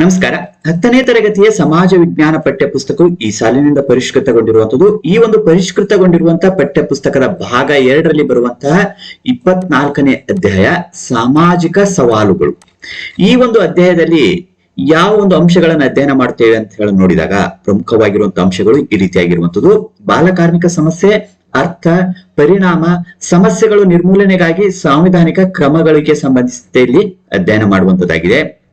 ನಮಸ್ಕಾರ. ಹತ್ತನೇ ತರಗತಿಯ ಸಮಾಜ ವಿಜ್ಞಾನ ಪಠ್ಯ ಪುಸ್ತಕವು ಈ ಸಾಲಿನಿಂದ ಪರಿಷ್ಕೃತಗೊಂಡಿರುವಂತದ್ದು. ಈ ಒಂದು ಪರಿಷ್ಕೃತಗೊಂಡಿರುವಂತಹ ಪಠ್ಯ ಪುಸ್ತಕದ ಭಾಗ ಎರಡರಲ್ಲಿ ಬರುವಂತಹ ಇಪ್ಪತ್ನಾಲ್ಕನೇ ಅಧ್ಯಾಯ, ಸಾಮಾಜಿಕ ಸವಾಲುಗಳು. ಈ ಒಂದು ಅಧ್ಯಾಯದಲ್ಲಿ ಯಾವ ಒಂದು ಅಂಶಗಳನ್ನು ಅಧ್ಯಯನ ಮಾಡ್ತೇವೆ ಅಂತ ಹೇಳಿ ನೋಡಿದಾಗ ಪ್ರಮುಖವಾಗಿರುವಂತಹ ಅಂಶಗಳು ಈ ರೀತಿಯಾಗಿರುವಂತದ್ದು. ಬಾಲಕಾರ್ಮಿಕ ಸಮಸ್ಯೆ, ಅರ್ಥ, ಪರಿಣಾಮ, ಸಮಸ್ಯೆಗಳು ನಿರ್ಮೂಲನೆಗಾಗಿ ಸಾಂವಿಧಾನಿಕ ಕ್ರಮಗಳಿಗೆ ಸಂಬಂಧಿಸಿದಲ್ಲಿ ಅಧ್ಯಯನ ಮಾಡುವಂತದ್ದಾಗಿದೆ.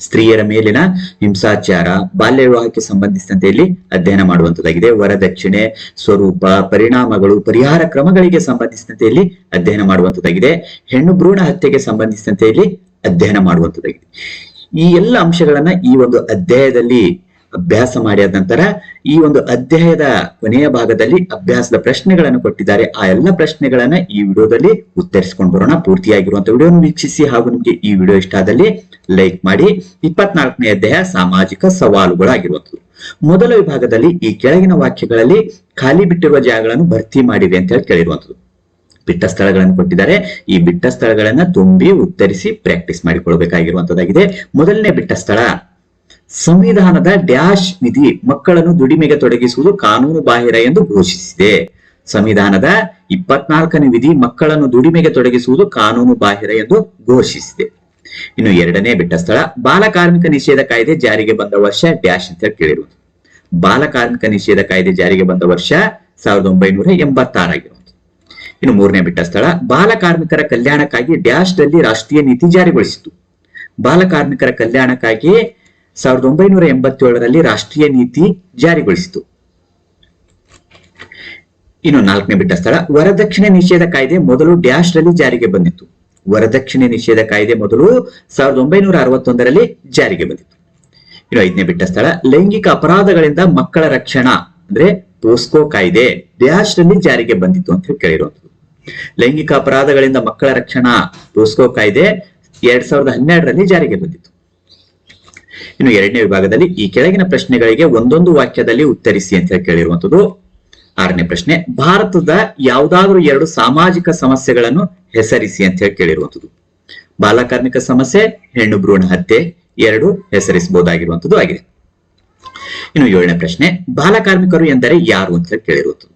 ಸ್ತ್ರೀಯರ ಮೇಲಿನ ಹಿಂಸಾಚಾರ ಬಾಲ್ಯ ವಿವಾಹಕ್ಕೆ ಸಂಬಂಧಿಸಿದಂತೆ ಇಲ್ಲಿ ಅಧ್ಯಯನ ಮಾಡುವಂತದ್ದಾಗಿದೆ. ವರದಕ್ಷಿಣೆ ಸ್ವರೂಪ, ಪರಿಣಾಮಗಳು, ಪರಿಹಾರ ಕ್ರಮಗಳಿಗೆ ಸಂಬಂಧಿಸಿದಂತೆ ಇಲ್ಲಿ ಅಧ್ಯಯನ ಮಾಡುವಂತದ್ದಾಗಿದೆ. ಹೆಣ್ಣು ಭ್ರೂಣ ಹತ್ಯೆಗೆ ಸಂಬಂಧಿಸಿದಂತೆ ಇಲ್ಲಿ ಅಧ್ಯಯನ ಮಾಡುವಂತದ್ದಾಗಿದೆ. ಈ ಎಲ್ಲ ಅಂಶಗಳನ್ನ ಈ ಒಂದು ಅಧ್ಯಾಯದಲ್ಲಿ ಅಭ್ಯಾಸ ಮಾಡಿದ ನಂತರ ಈ ಒಂದು ಅಧ್ಯಾಯದ ಕೊನೆಯ ಭಾಗದಲ್ಲಿ ಅಭ್ಯಾಸದ ಪ್ರಶ್ನೆಗಳನ್ನು ಕೊಟ್ಟಿದ್ದಾರೆ. ಆ ಎಲ್ಲ ಪ್ರಶ್ನೆಗಳನ್ನ ಈ ವಿಡಿಯೋದಲ್ಲಿ ಉತ್ತರಿಸಿಕೊಂಡು ಬರೋಣ. ಪೂರ್ತಿಯಾಗಿರುವಂತಹ ವಿಡಿಯೋನ ವೀಕ್ಷಿಸಿ ಹಾಗೂ ನಿಮಗೆ ಈ ವಿಡಿಯೋ ಇಷ್ಟ ಆದಲ್ಲಿ ಲೈಕ್ ಮಾಡಿ ಇಪ್ಪತ್ನಾಲ್ಕನೇ ಅಧ್ಯಾಯ ಸಾಮಾಜಿಕ ಸವಾಲುಗಳಾಗಿರುವಂಥದ್ದು. ಮೊದಲ ವಿಭಾಗದಲ್ಲಿ ಈ ಕೆಳಗಿನ ವಾಕ್ಯಗಳಲ್ಲಿ ಖಾಲಿ ಬಿಟ್ಟಿರುವ ಜಾಗಗಳನ್ನು ಭರ್ತಿ ಮಾಡಿವೆ ಅಂತ ಹೇಳಿ ಕೇಳಿರುವಂಥದ್ದು. ಬಿಟ್ಟ ಸ್ಥಳಗಳನ್ನು ಕೊಟ್ಟಿದ್ದಾರೆ. ಈ ಬಿಟ್ಟ ಸ್ಥಳಗಳನ್ನ ತುಂಬಿ ಉತ್ತರಿಸಿ ಪ್ರಾಕ್ಟೀಸ್ ಮಾಡಿಕೊಳ್ಬೇಕಾಗಿರುವಂತದ್ದಾಗಿದೆ ಮೊದಲನೇ ಬಿಟ್ಟ ಸ್ಥಳ, ಸಂವಿಧಾನದ ಡ್ಯಾಶ್ ವಿಧಿ, ಮಕ್ಕಳನ್ನು ದುಡಿಮೆಗೆ ತೊಡಗಿಸುವುದು ಕಾನೂನು ಬಾಹಿರ ಎಂದು ಘೋಷಿಸಿದೆ. ಸಂವಿಧಾನದ ಇಪ್ಪತ್ನಾಲ್ಕನೇ ವಿಧಿ, ಮಕ್ಕಳನ್ನು ದುಡಿಮೆಗೆ ತೊಡಗಿಸುವುದು ಕಾನೂನು ಬಾಹಿರ ಎಂದು ಘೋಷಿಸಿದೆ. ಇನ್ನು ಎರಡನೇ ಬಿಟ್ಟ ಸ್ಥಳ ಬಾಲಕಾರ್ಮಿಕ ನಿಷೇಧ ಕಾಯ್ದೆ ಜಾರಿಗೆ ಬಂದ ವರ್ಷ ಡ್ಯಾಶ್ ಅಂತ ಕೇಳಿರುವುದು ಬಾಲಕಾರ್ಮಿಕ ನಿಷೇಧ ಕಾಯ್ದೆ ಜಾರಿಗೆ ಬಂದ ವರ್ಷ ಸಾವಿರದ ಒಂಬೈನೂರ ಎಂಬತ್ತಾರಾಗಿರುವುದು ಇನ್ನು ಮೂರನೇ ಬಿಟ್ಟ ಸ್ಥಳ ಬಾಲಕಾರ್ಮಿಕರ ಕಲ್ಯಾಣಕ್ಕಾಗಿ ಡ್ಯಾಶ್ನಲ್ಲಿ ರಾಷ್ಟ್ರೀಯ ನೀತಿ ಜಾರಿಗೊಳಿಸಿತು ಬಾಲಕಾರ್ಮಿಕರ ಕಲ್ಯಾಣಕ್ಕಾಗಿ ಸಾವಿರದ ಒಂಬೈನೂರ ಎಂಬತ್ತೇಳರಲ್ಲಿ ರಾಷ್ಟ್ರೀಯ ನೀತಿ ಜಾರಿಗೊಳಿಸಿತು ಇನ್ನು ನಾಲ್ಕನೇ ಬಿಟ್ಟ ಸ್ಥಳ, ವರದಕ್ಷಿಣೆ ನಿಷೇಧ ಕಾಯ್ದೆ ಮೊದಲು ಡ್ಯಾಶ್ ರಲ್ಲಿ ಜಾರಿಗೆ ಬಂದಿತ್ತು. ವರದಕ್ಷಿಣೆ ನಿಷೇಧ ಕಾಯ್ದೆ ಮೊದಲು ಸಾವಿರದ ಒಂಬೈನೂರ ಅರವತ್ತೊಂದರಲ್ಲಿ ಜಾರಿಗೆ ಬಂದಿತ್ತು. ಇನ್ನು ಐದನೇ ಬಿಟ್ಟ ಸ್ಥಳ, ಲೈಂಗಿಕ ಅಪರಾಧಗಳಿಂದ ಮಕ್ಕಳ ರಕ್ಷಣಾ ಅಂದ್ರೆ ಪೋಸ್ಕೋ ಕಾಯ್ದೆ ನಲ್ಲಿ ಜಾರಿಗೆ ಬಂದಿತ್ತು ಅಂತ ಹೇಳಿ ಕೇಳಿರುವಂತದ್ದು ಲೈಂಗಿಕ ಅಪರಾಧಗಳಿಂದ ಮಕ್ಕಳ ರಕ್ಷಣಾ ಪೋಸ್ಕೋ ಕಾಯ್ದೆ ಎರಡ್ ಸಾವಿರದ ಹನ್ನೆರಡರಲ್ಲಿ ಜಾರಿಗೆ ಬಂದಿತ್ತು. ಇನ್ನು ಎರಡನೇ ವಿಭಾಗದಲ್ಲಿ ಈ ಕೆಳಗಿನ ಪ್ರಶ್ನೆಗಳಿಗೆ ಒಂದೊಂದು ವಾಕ್ಯದಲ್ಲಿ ಉತ್ತರಿಸಿ ಅಂತ ಹೇಳಿ ಕೇಳಿರುವಂತದ್ದು ಆರನೇ ಪ್ರಶ್ನೆ, ಭಾರತದ ಯಾವುದಾದ್ರೂ ಎರಡು ಸಾಮಾಜಿಕ ಸಮಸ್ಯೆಗಳನ್ನು ಹೆಸರಿಸಿ ಅಂತ ಹೇಳಿ ಕೇಳಿರುವಂತದ್ದು ಬಾಲಕಾರ್ಮಿಕ ಸಮಸ್ಯೆ, ಹೆಣ್ಣು ಭ್ರೂಣ ಹತ್ಯೆ, ಎರಡು ಹೆಸರಿಸಬಹುದಾಗಿರುವಂತದ್ದು ಆಗಿದೆ. ಇನ್ನು ಏಳನೇ ಪ್ರಶ್ನೆ ಬಾಲಕಾರ್ಮಿಕರು ಎಂದರೆ ಯಾರು ಅಂತ ಹೇಳಿ ಕೇಳಿರುವಂತದ್ದು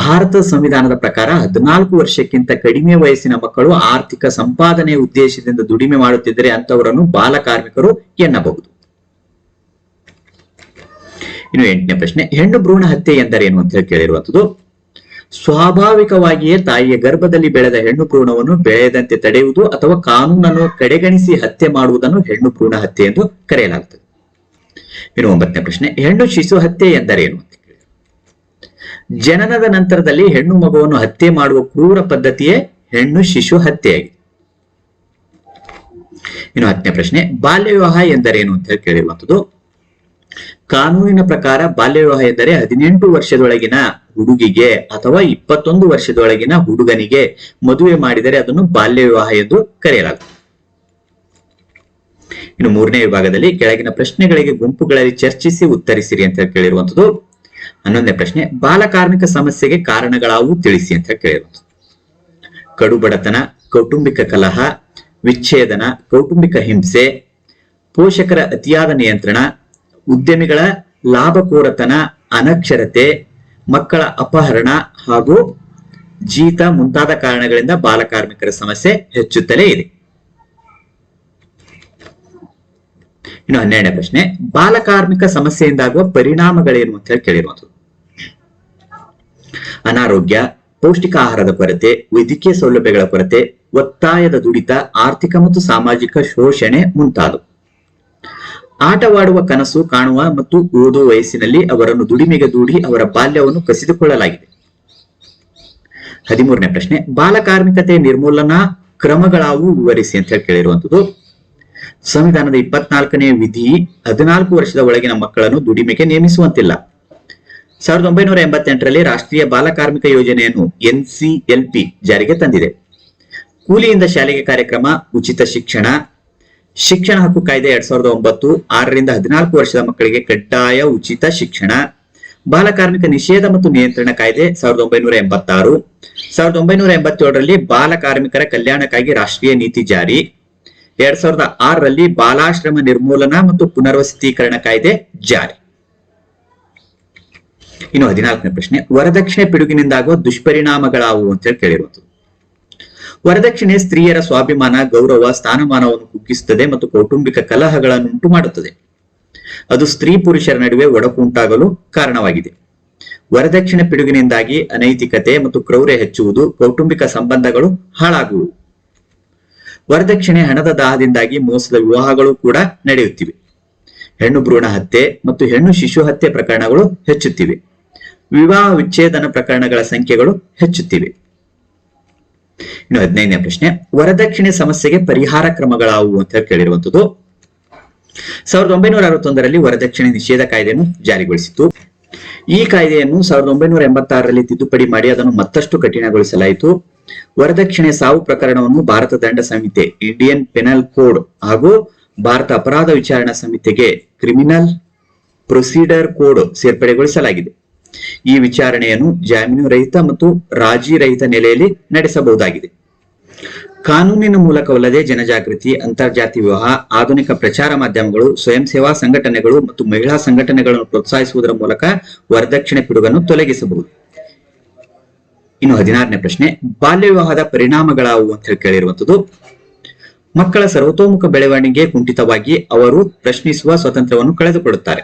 ಭಾರತ ಸಂವಿಧಾನದ ಪ್ರಕಾರ ಹದಿನಾಲ್ಕು ವರ್ಷಕ್ಕಿಂತ ಕಡಿಮೆ ವಯಸ್ಸಿನ ಮಕ್ಕಳು ಆರ್ಥಿಕ ಸಂಪಾದನೆ ಉದ್ದೇಶದಿಂದ ದುಡಿಮೆ ಮಾಡುತ್ತಿದ್ದರೆ ಅಂತವರನ್ನು ಬಾಲಕಾರ್ಮಿಕರು ಎನ್ನಬಹುದು. ಇನ್ನು ಎಂಟನೇ ಪ್ರಶ್ನೆ, ಹೆಣ್ಣು ಭ್ರೂಣ ಹತ್ಯೆ ಎಂದರೇನು ಅಂತ ಹೇಳಿ ಕೇಳಿರುವಂತದ್ದು ಸ್ವಾಭಾವಿಕವಾಗಿಯೇ ತಾಯಿಯ ಗರ್ಭದಲ್ಲಿ ಬೆಳೆದ ಹೆಣ್ಣು ಭ್ರೂಣವನ್ನು ಬೆಳೆಯದಂತೆ ತಡೆಯುವುದು ಅಥವಾ ಕಾನೂನನ್ನು ಕಡೆಗಣಿಸಿ ಹತ್ಯೆ ಮಾಡುವುದನ್ನು ಹೆಣ್ಣು ಭ್ರೂಣ ಹತ್ಯೆ ಎಂದು ಕರೆಯಲಾಗುತ್ತದೆ. ಇನ್ನು ಒಂಬತ್ತನೇ ಪ್ರಶ್ನೆ, ಹೆಣ್ಣು ಶಿಶು ಹತ್ಯೆ ಎಂದರೇನು ಅಂತ ಜನನದ ನಂತರದಲ್ಲಿ ಹೆಣ್ಣು ಮಗುವನ್ನು ಹತ್ಯೆ ಮಾಡುವ ಕ್ರೂರ ಪದ್ಧತಿಯೇ ಹೆಣ್ಣು ಶಿಶು ಹತ್ಯೆಯಾಗಿದೆ. ಇನ್ನು ಹತ್ತನೇ ಪ್ರಶ್ನೆ, ಬಾಲ್ಯ ವಿವಾಹ ಎಂದರೇನು ಅಂತ ಹೇಳಿ ಕೇಳಿರುವಂತದ್ದು ಕಾನೂನಿನ ಪ್ರಕಾರ ಬಾಲ್ಯ ವಿವಾಹ ಎಂದರೆ ಹದಿನೆಂಟು ವರ್ಷದೊಳಗಿನ ಹುಡುಗಿಗೆ ಅಥವಾ ಇಪ್ಪತ್ತೊಂದು ವರ್ಷದೊಳಗಿನ ಹುಡುಗನಿಗೆ ಮದುವೆ ಮಾಡಿದರೆ ಅದನ್ನು ಬಾಲ್ಯ ವಿವಾಹ ಎಂದು ಕರೆಯಲಾಗುತ್ತದೆ. ಇನ್ನು ಮೂರನೇ ವಿಭಾಗದಲ್ಲಿ ಕೆಳಗಿನ ಪ್ರಶ್ನೆಗಳಿಗೆ ಗುಂಪುಗಳಲ್ಲಿ ಚರ್ಚಿಸಿ ಉತ್ತರಿಸಿರಿ ಅಂತ ಕೇಳಿರುವಂತದ್ದು ಹನ್ನೊಂದನೇ ಪ್ರಶ್ನೆ ಬಾಲಕಾರ್ಮಿಕ ಸಮಸ್ಯೆಗೆ ಕಾರಣಗಳಾವು ತಿಳಿಸಿ ಅಂತ ಕೇಳಿರುವಂತದ್ದು ಕಡುಬಡತನ, ಕೌಟುಂಬಿಕ ಕಲಹ, ವಿಚ್ಛೇದನ, ಕೌಟುಂಬಿಕ ಹಿಂಸೆ, ಪೋಷಕರ ಅತಿಯಾದ ನಿಯಂತ್ರಣ ಉದ್ಯಮಿಗಳ ಲಾಭಕೋರತನ, ಅನಕ್ಷರತೆ, ಮಕ್ಕಳ ಅಪಹರಣ ಹಾಗೂ ಜೀತ ಮುಂತಾದ ಕಾರಣಗಳಿಂದ ಬಾಲಕಾರ್ಮಿಕರ ಸಮಸ್ಯೆ ಹೆಚ್ಚುತ್ತಲೇ ಇದೆ. ಇನ್ನು ಹನ್ನೆರಡನೇ ಪ್ರಶ್ನೆ ಬಾಲಕಾರ್ಮಿಕ ಸಮಸ್ಯೆಯಿಂದಾಗುವ ಪರಿಣಾಮಗಳೇನು ಅಂತ ಹೇಳಿ ಕೇಳಿರುವಂಥದ್ದು. ಅನಾರೋಗ್ಯ, ಪೌಷ್ಟಿಕ ಆಹಾರದ ಕೊರತೆ, ವೈದ್ಯಕೀಯ ಸೌಲಭ್ಯಗಳ ಕೊರತೆ, ಒತ್ತಾಯದ ದುಡಿತ, ಆರ್ಥಿಕ ಮತ್ತು ಸಾಮಾಜಿಕ ಶೋಷಣೆ ಮುಂತಾದವು. ಆಟವಾಡುವ ಕನಸು ಕಾಣುವ ಮತ್ತು ಓದುವ ವಯಸ್ಸಿನಲ್ಲಿ ಅವರನ್ನು ದುಡಿಮೆಗೆ ದೂಡಿ ಅವರ ಬಾಲ್ಯವನ್ನು ಕಸಿದುಕೊಳ್ಳಲಾಗಿದೆ. ಹದಿಮೂರನೇ ಪ್ರಶ್ನೆ ಬಾಲಕಾರ್ಮಿಕತೆ ನಿರ್ಮೂಲನಾ ಕ್ರಮಗಳಾವು ವಿವರಿಸಿ ಅಂತ ಹೇಳಿ ಕೇಳಿರುವಂತದ್ದು ಸಂವಿಧಾನದ ಇಪ್ಪತ್ನಾಲ್ಕನೇ ವಿಧಿ ಹದಿನಾಲ್ಕು ವರ್ಷದ ಒಳಗಿನ ಮಕ್ಕಳನ್ನು ದುಡಿಮೆಗೆ ನೇಮಿಸುವಂತಿಲ್ಲ. ಸಾವಿರದ ಒಂಬೈನೂರ ಎಂಬತ್ತೆಂಟರಲ್ಲಿ ರಾಷ್ಟ್ರೀಯ ಬಾಲಕಾರ್ಮಿಕ ಯೋಜನೆಯನ್ನು ಎನ್ಸಿಎಲ್ಪಿ ಜಾರಿಗೆ ತಂದಿದೆ. ಕೂಲಿಯಿಂದ ಶಾಲೆಗೆ ಕಾರ್ಯಕ್ರಮ, ಉಚಿತ ಶಿಕ್ಷಣ ಶಿಕ್ಷಣ ಹಕ್ಕು ಕಾಯ್ದೆ ಎರಡ್ ಸಾವಿರದ ಒಂಬತ್ತು, ಆರರಿಂದ ಹದಿನಾಲ್ಕು ವರ್ಷದ ಮಕ್ಕಳಿಗೆ ಕಡ್ಡಾಯ ಉಚಿತ ಶಿಕ್ಷಣ. ಬಾಲಕಾರ್ಮಿಕ ನಿಷೇಧ ಮತ್ತು ನಿಯಂತ್ರಣ ಕಾಯ್ದೆ ಸಾವಿರದ ಒಂಬೈನೂರ ಎಂಬತ್ತಾರು. ಸಾವಿರದ ಒಂಬೈನೂರ ಎಂಬತ್ತೇಳರಲ್ಲಿ ಬಾಲ ಕಾರ್ಮಿಕರ ಕಲ್ಯಾಣಕ್ಕಾಗಿ ರಾಷ್ಟ್ರೀಯ ನೀತಿ ಜಾರಿ. ಎರಡ್ ಸಾವಿರದ ಆರರಲ್ಲಿ ಬಾಲಾಶ್ರಮ ನಿರ್ಮೂಲನಾ ಮತ್ತು ಪುನರ್ವಸತೀಕರಣ ಕಾಯ್ದೆ ಜಾರಿ. ಇನ್ನು ಹದಿನಾಲ್ಕನೇ ಪ್ರಶ್ನೆ, ವರದಕ್ಷಿಣೆ ಪಿಡುಗಿನಿಂದಾಗುವ ದುಷ್ಪರಿಣಾಮಗಳಾವು ಅಂತ ಹೇಳಿ ಕೇಳಿರುವಂತದ್ದು ವರದಕ್ಷಿಣೆ ಸ್ತ್ರೀಯರ ಸ್ವಾಭಿಮಾನ, ಗೌರವ, ಸ್ಥಾನಮಾನವನ್ನು ಕುಗ್ಗಿಸುತ್ತದೆ ಮತ್ತು ಕೌಟುಂಬಿಕ ಕಲಹಗಳನ್ನು ಉಂಟು ಮಾಡುತ್ತದೆ ಅದು ಸ್ತ್ರೀ ಪುರುಷರ ನಡುವೆ ಒಡಕು ಉಂಟಾಗಲು ಕಾರಣವಾಗಿದೆ. ವರದಕ್ಷಿಣೆ ಪಿಡುಗಿನಿಂದಾಗಿ ಅನೈತಿಕತೆ ಮತ್ತು ಕ್ರೌರ್ಯ ಹೆಚ್ಚುವುದು, ಕೌಟುಂಬಿಕ ಸಂಬಂಧಗಳು ಹಾಳಾಗುವು. ವರದಕ್ಷಿಣೆ ಹಣದ ದಾಹದಿಂದಾಗಿ ಮೋಸದ ವಿವಾಹಗಳು ಕೂಡ ನಡೆಯುತ್ತಿವೆ. ಹೆಣ್ಣು ಭ್ರೂಣ ಹತ್ಯೆ ಮತ್ತು ಹೆಣ್ಣು ಶಿಶು ಹತ್ಯೆ ಪ್ರಕರಣಗಳು ಹೆಚ್ಚುತ್ತಿವೆ. ವಿವಾಹ ವಿಚ್ಛೇದನ ಪ್ರಕರಣಗಳ ಸಂಖ್ಯೆಗಳು ಹೆಚ್ಚುತ್ತಿವೆ. ಇನ್ನು ಹದಿನೈದನೇ ಪ್ರಶ್ನೆ, ವರದಕ್ಷಿಣೆ ಸಮಸ್ಯೆಗೆ ಪರಿಹಾರ ಕ್ರಮಗಳಾವು ಅಂತ ಕೇಳಿರುವಂತದ್ದು. ಸಾವಿರದ ಒಂಬೈನೂರ ಅರವತ್ತೊಂದರಲ್ಲಿ ವರದಕ್ಷಿಣೆ ನಿಷೇಧ ಕಾಯ್ದೆಯನ್ನು ಜಾರಿಗೊಳಿಸಿತು ಈ ಕಾಯ್ದೆಯನ್ನು ಸಾವಿರದ ಒಂಬೈನೂರ ಎಂಬತ್ತಾರರಲ್ಲಿ ತಿದ್ದುಪಡಿ ಮಾಡಿ ಅದನ್ನು ಮತ್ತಷ್ಟು ಕಠಿಣಗೊಳಿಸಲಾಯಿತು. ವರದಕ್ಷಿಣೆ ಸಾವು ಪ್ರಕರಣವನ್ನು ಭಾರತ ದಂಡ ಸಂಹಿತೆ, ಇಂಡಿಯನ್ ಪೆನಲ್ ಕೋಡ್ ಹಾಗೂ ಭಾರತ ಅಪರಾಧ ವಿಚಾರಣಾ ಸಮಿತಿಗೆ ಕ್ರಿಮಿನಲ್ ಪ್ರೊಸೀಡರ್ ಕೋಡ್ ಸೇರ್ಪಡೆಗೊಳಿಸಲಾಗಿದೆ. ಈ ವಿಚಾರಣೆಯನ್ನು ಜಾಮೀನು ರಹಿತ ಮತ್ತು ರಾಜಿ ರಹಿತ ನೆಲೆಯಲ್ಲಿ ನಡೆಸಬಹುದಾಗಿದೆ. ಕಾನೂನಿನ ಮೂಲಕವಲ್ಲದೆ ಜನಜಾಗೃತಿ, ಅಂತರ್ಜಾತಿ ವಿವಾಹ, ಆಧುನಿಕ ಪ್ರಚಾರ ಮಾಧ್ಯಮಗಳು, ಸ್ವಯಂ ಸೇವಾ ಸಂಘಟನೆಗಳು ಮತ್ತು ಮಹಿಳಾ ಸಂಘಟನೆಗಳನ್ನು ಪ್ರೋತ್ಸಾಹಿಸುವುದರ ಮೂಲಕ ವರದಕ್ಷಿಣೆ ಪಿಡುಗನ್ನು ತೊಲಗಿಸಬಹುದು. ಇನ್ನು ಹದಿನಾರನೇ ಪ್ರಶ್ನೆ, ಬಾಲ್ಯ ವಿವಾಹದ ಪರಿಣಾಮಗಳಾವು ಅಂತ ಹೇಳಿ ಕೇಳಿರುವಂತದ್ದು ಮಕ್ಕಳ ಸರ್ವತೋಮುಖ ಬೆಳವಣಿಗೆ ಕುಂಠಿತವಾಗಿ ಅವರು ಪ್ರಶ್ನಿಸುವ ಸ್ವಾತಂತ್ರ್ಯವನ್ನು ಕಳೆದುಕೊಳ್ಳುತ್ತಾರೆ.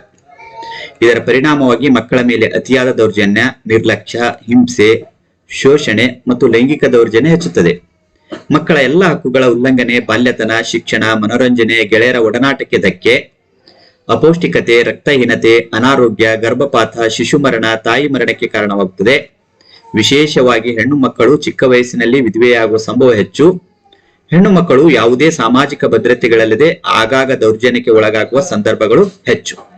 ಇದರ ಪರಿಣಾಮವಾಗಿ ಮಕ್ಕಳ ಮೇಲೆ ಅತಿಯಾದ ದೌರ್ಜನ್ಯ, ನಿರ್ಲಕ್ಷ್ಯ, ಹಿಂಸೆ, ಶೋಷಣೆ ಮತ್ತು ಲೈಂಗಿಕ ದೌರ್ಜನ್ಯ ಹೆಚ್ಚುತ್ತದೆ. ಮಕ್ಕಳ ಎಲ್ಲ ಹಕ್ಕುಗಳ ಉಲ್ಲಂಘನೆ, ಬಾಲ್ಯತನ, ಶಿಕ್ಷಣ, ಮನೋರಂಜನೆ, ಗೆಳೆಯರ ಒಡನಾಟಕ್ಕೆ ಧಕ್ಕೆ, ಅಪೌಷ್ಟಿಕತೆ, ರಕ್ತಹೀನತೆ, ಅನಾರೋಗ್ಯ, ಗರ್ಭಪಾತ, ಶಿಶು ಮರಣ, ತಾಯಿ ಮರಣಕ್ಕೆ ಕಾರಣವಾಗುತ್ತದೆ. ವಿಶೇಷವಾಗಿ ಹೆಣ್ಣು ಮಕ್ಕಳು ಚಿಕ್ಕ ವಯಸ್ಸಿನಲ್ಲಿ ವಿಧವೆಯಾಗುವ ಸಂಭವ ಹೆಚ್ಚು. ಹೆಣ್ಣು ಮಕ್ಕಳು ಯಾವುದೇ ಸಾಮಾಜಿಕ ಭದ್ರತೆಗಳಲ್ಲದೆ ಆಗಾಗ ದೌರ್ಜನ್ಯಕ್ಕೆ ಒಳಗಾಗುವ ಸಂದರ್ಭಗಳು ಹೆಚ್ಚು.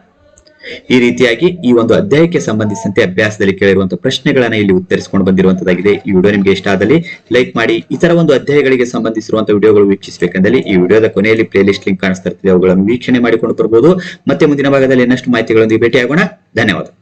ಈ ರೀತಿಯಾಗಿ ಈ ಒಂದು ಅಧ್ಯಾಯಕ್ಕೆ ಸಂಬಂಧಿಸಿದಂತೆ ಅಭ್ಯಾಸದಲ್ಲಿ ಕೇಳಿರುವಂತಹ ಪ್ರಶ್ನೆಗಳನ್ನ ಇಲ್ಲಿ ಉತ್ತರಿಸಿಕೊಂಡು ಬಂದಿರುವಂತದ್ದಾಗಿದೆ ಈ ವಿಡಿಯೋ ನಿಮ್ಗೆ ಇಷ್ಟ ಆದಲ್ಲಿ ಲೈಕ್ ಮಾಡಿ ಇತರ ಒಂದು ಅಧ್ಯಾಯಗಳಿಗೆ ಸಂಬಂಧಿಸಿರುವಂತಹ ವಿಡಿಯೋಗಳು ವೀಕ್ಷಿಸಬೇಕಂದಲ್ಲಿ ಈ ವಿಡಿಯೋದ ಕೊನೆಯಲ್ಲಿ ಪ್ಲೇ ಲಿಸ್ಟ್ ಲಿಂಕ್ ಕಾಣಿಸ್ತಾ ಇರ್ತದೆ. ಅವುಗಳನ್ನು ವೀಕ್ಷಣೆ ಮಾಡಿಕೊಂಡು ಬರಬಹುದು ಮತ್ತೆ ಮುಂದಿನ ಭಾಗದಲ್ಲಿ ಇನ್ನಷ್ಟು ಮಾಹಿತಿಗಳೊಂದಿಗೆ ಭೇಟಿಯಾಗೋಣ. ಧನ್ಯವಾದ.